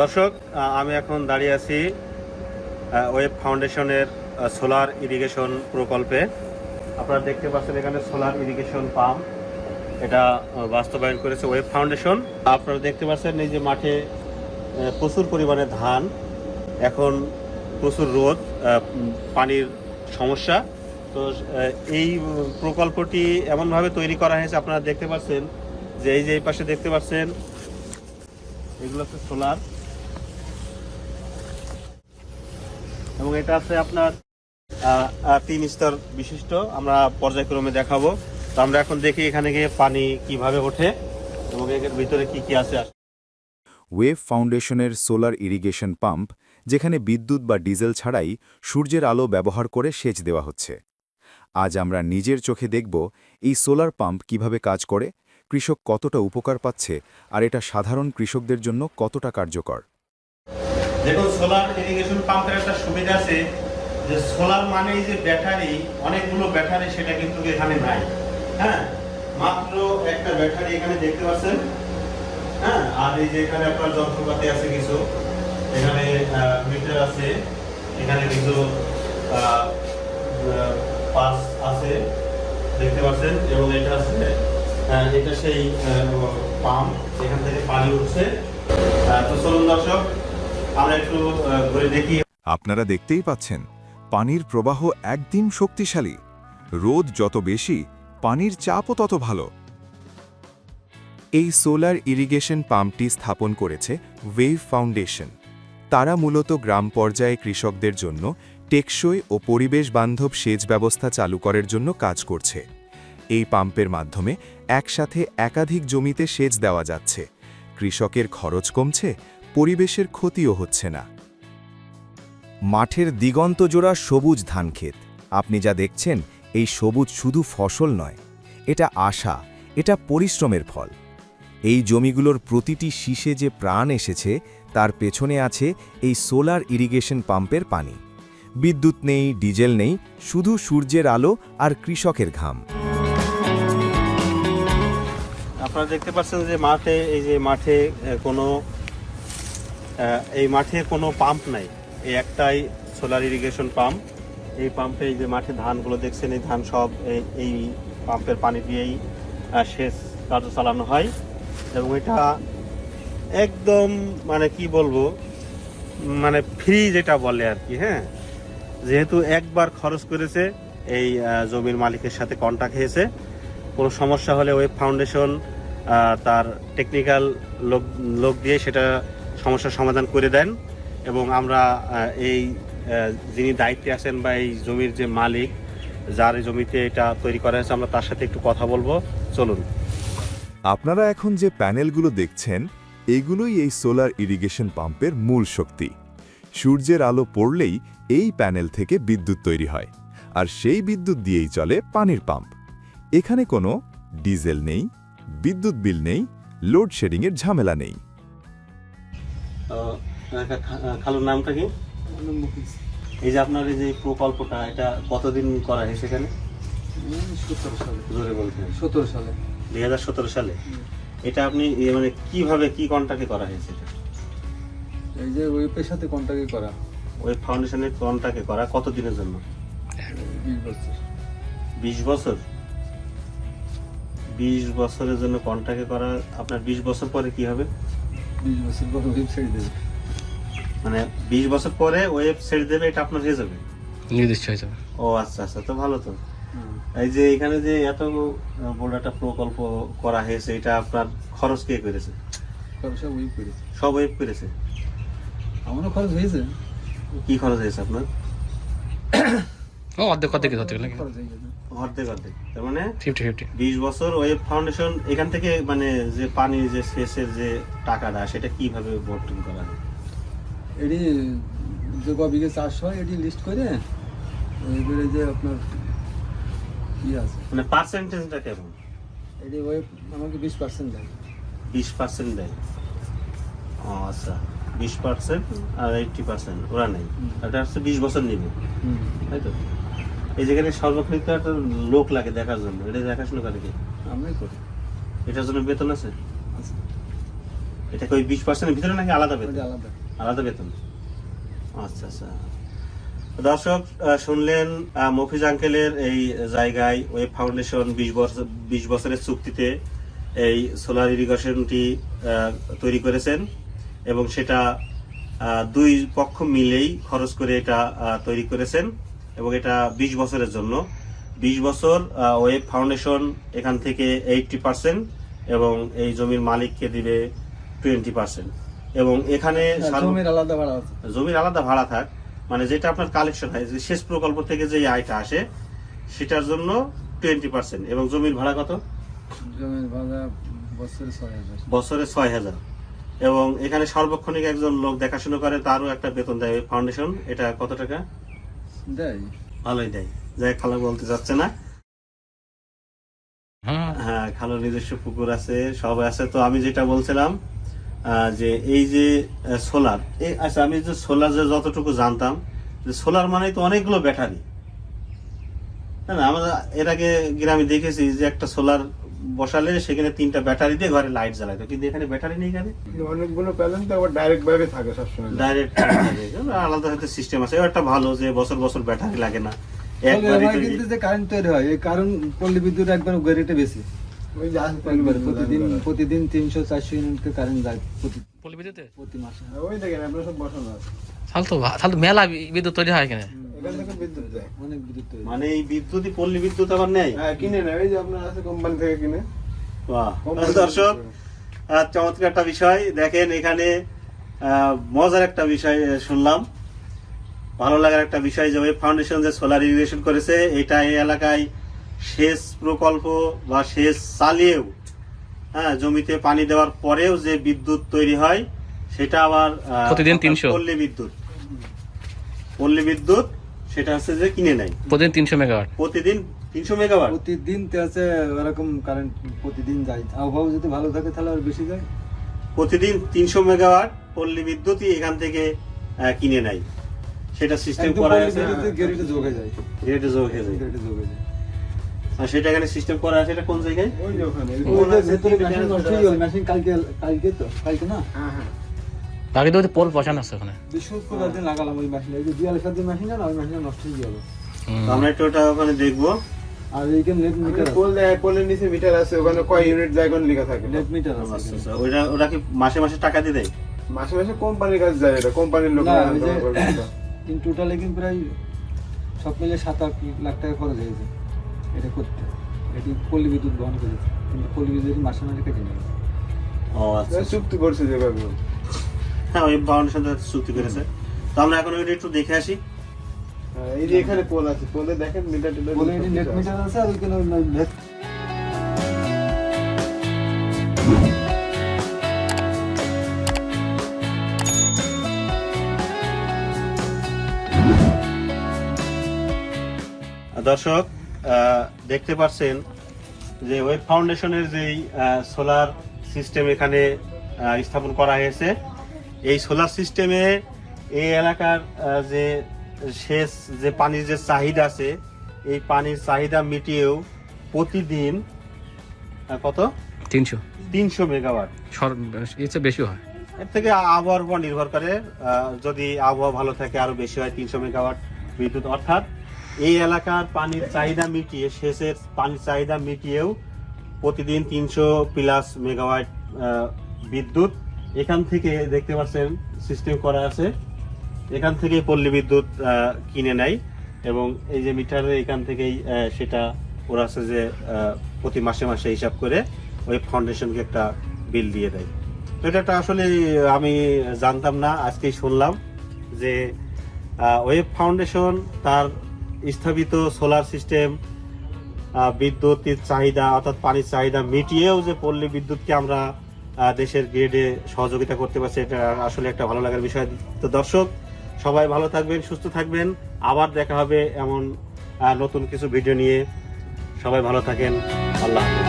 দর্শক আমি এখন দাঁড়িয়ে আছি ওয়েব ফাউন্ডেশনের সোলার ইরিগেশন প্রকল্পে। আপনারা দেখতে পাচ্ছেন এখানে সোলার ইরিগেশন পাম্প। এটা বাস্তবায়ন করেছে ওয়েব ফাউন্ডেশন। আপনারা দেখতে পাচ্ছেন এই যে মাঠে প্রচুর পরিমাণে ধান। এখন প্রচুর রোদ পানির সমস্যা। তো এই প্রকল্পটি এমনভাবে তৈরি করা হয়েছে, আপনারা দেখতে পাচ্ছেন যে এই যে এই পাশে দেখতে পাচ্ছেন, এগুলো হচ্ছে সোলার। এবং এটা আছে আপনার তিন স্তর বিশিষ্ট। আমরা পর্যায়ক্রমে দেখাবো। তো আমরা এখন দেখি এখানে গিয়ে পানি কীভাবে ওঠে এবং এর ভিতরে কি কি আছে। ওয়েভ ফাউন্ডেশনের সোলার ইরিগেশন পাম্প, যেখানে বিদ্যুৎ বা ডিজেল ছাড়াই সূর্যের আলো ব্যবহার করে সেচ দেওয়া হচ্ছে। আজ আমরা নিজের চোখে দেখব এই সোলার পাম্প কীভাবে কাজ করে, কৃষক কতটা উপকার পাচ্ছে, আর এটা সাধারণ কৃষকদের জন্য কতটা কার্যকর। দেখুন সোলার ইরিগেশন পাম্পের একটা সুবিধা আছে যে সোলার মানেই যে ব্যাটারি অনেকগুলো ব্যাটারি সেটা কিন্তু এখানে নাই। হ্যাঁ? মাত্র একটা ব্যাটারি এখানে দেখতে পাচ্ছেন। হ্যাঁ? আর এই যে এখানে আপনার যন্ত্রপাতি আছে কিছু। এখানে মিটার আছে। এখানে কিছু পাস আছে। দেখতে পাচ্ছেন? এবং এটা আছে এটা সেই পাম্প এখান থেকে পানি উঠছে। তো চলুন দর্শক আপনারা দেখতেই পাচ্ছেন, পানির প্রবাহ একদিন শক্তিশালী। রোদ যত বেশি, পানির চাপও তত ভালো। এই সোলার ইরিগেশন পাম্পটি স্থাপন করেছে ওয়েভ ফাউন্ডেশন। তারা মূলত গ্রাম পর্যায়ে কৃষকদের জন্য টেকসই ও পরিবেশ বান্ধব সেচ ব্যবস্থা চালু করার জন্য কাজ করছে। এই পাম্পের মাধ্যমে একসাথে একাধিক জমিতে সেচ দেওয়া যাচ্ছে। কৃষকের খরচ কমছে পরিবেশের ক্ষতিও হচ্ছে না। মাঠের দিগন্ত জোড়া সবুজ ধানক্ষেত। আপনি যা দেখছেন, এই সবুজ শুধু ফসল নয়, এটা আশা, এটা পরিশ্রমের ফল। এই জমিগুলোর প্রতিটি শীষে যে প্রাণ এসেছে, তার পেছনে আছে এই সোলার ইরিগেশন পাম্পের পানি। বিদ্যুৎ নেই, ডিজেল নেই, শুধু সূর্যের আলো আর কৃষকের ঘাম। আপনারা দেখতে পাচ্ছেন যে মাঠে, এই যে মাঠে কোনো এই মাঠে কোনো পাম্প নাই। এই একটাই সোলার ইরিগেশন পাম্প এই পাম্পে এই যে মাঠে ধানগুলো দেখছেন, এই ধান সব এই- পাম্পের পানি দিয়েই সেচ কার্য চালানো হয়। এবং এটা একদম মানে কি বলব মানে ফ্রি যেটা বলে আর কি হ্যাঁ? যেহেতু একবার খরচ করেছে, এই জমির মালিকের সাথে কন্ট্যাক্ট হয়েছে। কোনো সমস্যা হলে ওয়েব ফাউন্ডেশন তার টেকনিক্যাল লোক লোক দিয়ে সেটা সমস্যার সমাধান করে দেন এবং আমরা এই যিনি দায়িত্বে আছেন বা এই জমির যে মালিক, যার এই জমিতে এটা তৈরি করা হয়েছে, আমরা তার সাথে একটু কথা বলব। চলুন। আপনারা এখন যে প্যানেলগুলো দেখছেন, এগুলোই এই সোলার ইরিগেশন পাম্পের মূল শক্তি। সূর্যের আলো পড়লেই এই প্যানেল থেকে বিদ্যুৎ তৈরি হয়, আর সেই বিদ্যুৎ দিয়েই চলে পানির পাম্প। এখানে কোনো ডিজেল নেই, বিদ্যুৎ বিল নেই, লোডশেডিংয়ের ঝামেলা নেই। আহ, খা- খালুর নামটা কি? এই যে আপনার এই যে প্রকল্পটা এটা কতদিন করা হয়েছে এখানে সতেরো সালে। জোরে বলতে সতেরো সালে। দুই হাজার সতেরো সালে? এটা আপনি মানে কীভাবে কি কন্ট্রাক্টে করা হয়েছে এটা এই যে ওয়েবের সাথে কন্ট্যাক্ট করা। ওই ফাউন্ডেশনের কন্ট্রাক্টে করা কত দিনের জন্য? বিশ বছর। বিশ বছর? বিশ বছরের জন্য কন্ট্রাক্টে করা আপনার বিশ বছর পরে কি হবে? বিশ বছর পর ওয়েবসাইট দেবে। মানে বিশ বছর পরে ওয়েবসাইট দেবে এটা আপনার হয়ে যাবে। নির্দিষ্ট হয়ে যাবে। ও আচ্ছা আচ্ছা তো ভালো তো। এই যে এখানে যে এত বড় একটা প্রকল্প করা হয়েছে এটা আপনার খরচ কে করেছে? খরচ ওয়েব করেছে। সব ওয়েব করেছে? আমারও খরচ হয়েছে। কি খরচ হয়েছে আপনার? ও অর্ধেক অর্ধেক ধরতে গেলে অর্ধেক অর্ধেক। তার মানে ফিফটি ফিফটি। বিশ বছর ওয়েব ফাউন্ডেশন এখান থেকে মানে যে পানি যে সেচের যে টাকাটা সেটা কীভাবে বন্টন করা হয় এটি যে বিঘে চাষ হয় এটি লিস্ট করে এবারে যে আপনার কি আছে। মানে পার্সেন্টেজটা কেমন? এটি ওয়েব আমাকে বিশ পার্সেন্ট দেয়। বিশ পার্সেন্ট দেয়। ও আচ্ছা। বিশ পার্সেন্ট আর এইটটি পার্সেন্ট ওরা নেই এটা হচ্ছে বিশ বছর নিবে। তাই তো? এই যেখানে সর্বক্ষণিক তো একটা লোক লাগে দেখার জন্য। এটা দেখাশোনা করে কি আমরাই করি। এটার জন্য বেতন আছে? এটা কি বিশ পার্সেন্টের ভিতরে নাকি আলাদা বেতন? আলাদা। আলাদা বেতন। আচ্ছা আচ্ছা। দর্শক শুনলেন মফিজ আঙ্কেলের এই জায়গায় ওয়েব ফাউন্ডেশন বিশ বছর বিশ বছরের চুক্তিতে এই সোলার ইরিগেশনটি তৈরি করেছেন এবং সেটা দুই পক্ষ মিলেই খরচ করে এটা তৈরি করেছেন। এবং এটা বিশ বছরের জন্য। বিশ বছর ওয়েব ফাউন্ডেশন এখান থেকে এইটটি পার্সেন্ট এবং এই জমির মালিককে দিবে টোয়েন্টি পার্সেন্ট। এবং এখানে হ্যাঁ, জমির আলাদা ভাড়া জমির আলাদা ভাড়া থাক মানে যেটা আপনার কালেকশন হয় যে শেষ প্রকল্প থেকে যে আয়টা আসে সেটার জন্য টোয়েন্টি পার্সেন্ট। এবং জমির ভাড়া কত? জমির ভাড়া বছরে ছয় হাজার। বছরে ছয় হাজার। এবং এখানে সার্বক্ষণিক একজন লোক দেখাশোনা করে তারও একটা বেতন দেয় ফাউন্ডেশন। এটা কত টাকা? দেয়? ভালোই দেয়। যাই খালা বলতে যাচ্ছে না। হ্যাঁ। হ্যাঁ খালার নিজস্ব পুকুর আছে সব আছে। তো আমি যেটা বলছিলাম আহ, যে এই যে সোলার এই আচ্ছা আমি যে সোলার যে যতটুকু জানতাম যে সোলার মানে তো অনেকগুলো ব্যাটারি। না আমরা এর আগে গ্রামে দেখেছি যে একটা সোলার বসালে সেখানে তিনটা ব্যাটারি দিয়ে ঘরে লাইট জ্বালাইতো কিন্তু এখানে ব্যাটারি নেই এখানে অনেকগুলো প্যালেন তো আবার ডাইরেক্ট ভাবে থাকে সবসময়। ডাইরেক্ট আলাদা হয়তো সিস্টেম আছে। একটা ভালো যে বছর বছর ব্যাটারি লাগে না। তৈরি- কিন্তু যে কারেন্ট তৈরি হয় এই কারণ পল্লী বিদ্যুৎ একবার রেটে বেশি। প্রতিদিন প্রতিদিন তিনশো চারশো ইউনিটকে কারেন্ট যায় প্রতি পল্লী বিদ্যুতে? প্রতি মাসে। ওই দেখেন আপনার সব বসানো আছে। তাহলে তো তাহলে মেলা বিদ্যুৎ তৈরি হয় এখানে। এখান থেকে বিদ্যুৎ যায়। অনেক বিদ্যুৎ মানে এই বিদ্যুৎই পল্লী বিদ্যুৎ আবার নেই? হ্যাঁ কিনে নেয় ওই যে আপনার আছে কোম্পানি থেকে কিনে। বাহ। দর্শক আহ, চমৎকার একটা বিষয়। দেখেন এখানে আহ, মজার একটা বিষয় শুনলাম। ভালো লাগার একটা বিষয় যে ফাউন্ডেশন যে সোলার ইরিগেশন করেছে এটা এই এলাকায় সেচ প্রকল্প বা সেচ চালিয়েও হ্যাঁ জমিতে পানি দেওয়ার পরেও যে বিদ্যুৎ তৈরি হয় সেটা আবার প্রতিদিন 300 পল্লী বিদ্যুৎ। পল্লী বিদ্যুৎ সেটা হচ্ছে যে কিনে নেয় প্রতিদিন তিনশো মেগাওয়াট। প্রতিদিন তিনশো মেগাওয়াট? প্রতিদিন তো আছে ওরকম কারেন্ট প্রতিদিন যায়। আবহাওয়া যদি ভালো থাকে তাহলে আর বেশি যায়? প্রতিদিন তিনশো মেগাওয়াট পল্লী বিদ্যুৎই এখান থেকে আহ, কিনে নেয়। সেটা সিস্টেম করা আছে। গেরিটে যোগে যায়। গ্রেডে যোগ হয়ে যায়। গেরিটে যোগে যায়। আর সেটা এখানে সিস্টেম করা আছে এটা কোন জায়গায়? ওই যে ওখানে। ওই যে ভেতরে মেশিন নষ্ট হয়ে গেল মেশিন কালকে কালকে তো কালকে না? হ্যাঁ হ্যাঁ। বাকি তো পোল বসানো আছে ওখানে। বৃহস্পতিবার দিন লাগালাম ওই মেশিন এই যে দিয়ালের যে মেশিন না ওই মেশিনটা নষ্ট হয়ে গেল। আমরা একটু ওটা ওখানে দেখব। আর এইখানে নেট মিটার পোল দেয় পোলের নিচে মিটার আছে ওখানে কয় ইউনিট যায় কোন লেখা থাকে। নেট মিটার আছে। এখানে। ওটা ওটা কি মাসে মাসে টাকা দিয়ে দেয়? মাসে মাসে কোম্পানির কাছে যায় এটা কোম্পানির লোক না, ইন টোটালে কিন্তু প্রায় সব মিলে সাত আট লাখ টাকা খরচ হয়েছে এটা করতে। এটি পল্লী বিদ্যুৎ বহন করেছে। কিন্তু পল্লী বিদ্যুৎ মাসে মাসে কেটে নেবে ও আচ্ছা আচ্ছা। চুক্তি করছে যেভাবে। হ্যাঁ ওই ফাউন্ডেশন চুক্তি করেছে। তো আমরা এখন ওইটা একটু দেখে আসি। হ্যাঁ, এই যে এখানে পোল আছে পোলে দেখেন মিটার সব এটি নেট আছে। মিটার আছে আর ওইখানে নেট দর্শক দেখতে পাচ্ছেন যে ওয়েব ফাউন্ডেশনের যেই সোলার সিস্টেম এখানে স্থাপন করা হয়েছে। এই সোলার সিস্টেমে এই এলাকার যে শেষ যে পানির যে চাহিদা আছে এই পানির চাহিদা মিটিয়েও প্রতিদিন কত? তিনশো। তিনশো মেগাওয়াট। এর চেয়ে বেশি হয়। এর থেকে আবহাওয়ার উপর নির্ভর করে যদি আবহাওয়া ভালো থাকে আরও বেশি হয় তিনশো মেগাওয়াট বিদ্যুৎ। অর্থাৎ এই এলাকার পানির চাহিদা মিটিয়ে সেচের পানির চাহিদা মিটিয়েও প্রতিদিন তিনশো প্লাস মেগাওয়াট বিদ্যুৎ এখান থেকে দেখতে পাচ্ছেন সিস্টেম করা আছে। এখান থেকে পল্লী বিদ্যুৎ কিনে নেয় এবং এই যে মিটারে এখান থেকেই সেটা ওরা আছে যে প্রতি মাসে মাসে হিসাব করে ওই ফাউন্ডেশনকে একটা বিল দিয়ে দেয়। তো এটা আসলে আমি জানতাম না, আজকেই শুনলাম যে ওয়েব ফাউন্ডেশন তার স্থাপিত সোলার সিস্টেম বিদ্যুতের চাহিদা অর্থাৎ পানির চাহিদা মিটিয়েও যে পল্লী বিদ্যুৎকে আমরা দেশের গ্রেডে সহযোগিতা করতে পারছে, এটা আসলে একটা ভালো লাগার বিষয়। তো দর্শক, সবাই ভালো থাকবেন, সুস্থ থাকবেন। আবার দেখা হবে এমন নতুন কিছু ভিডিও নিয়ে। সবাই ভালো থাকেন। আল্লাহ হাফেজ।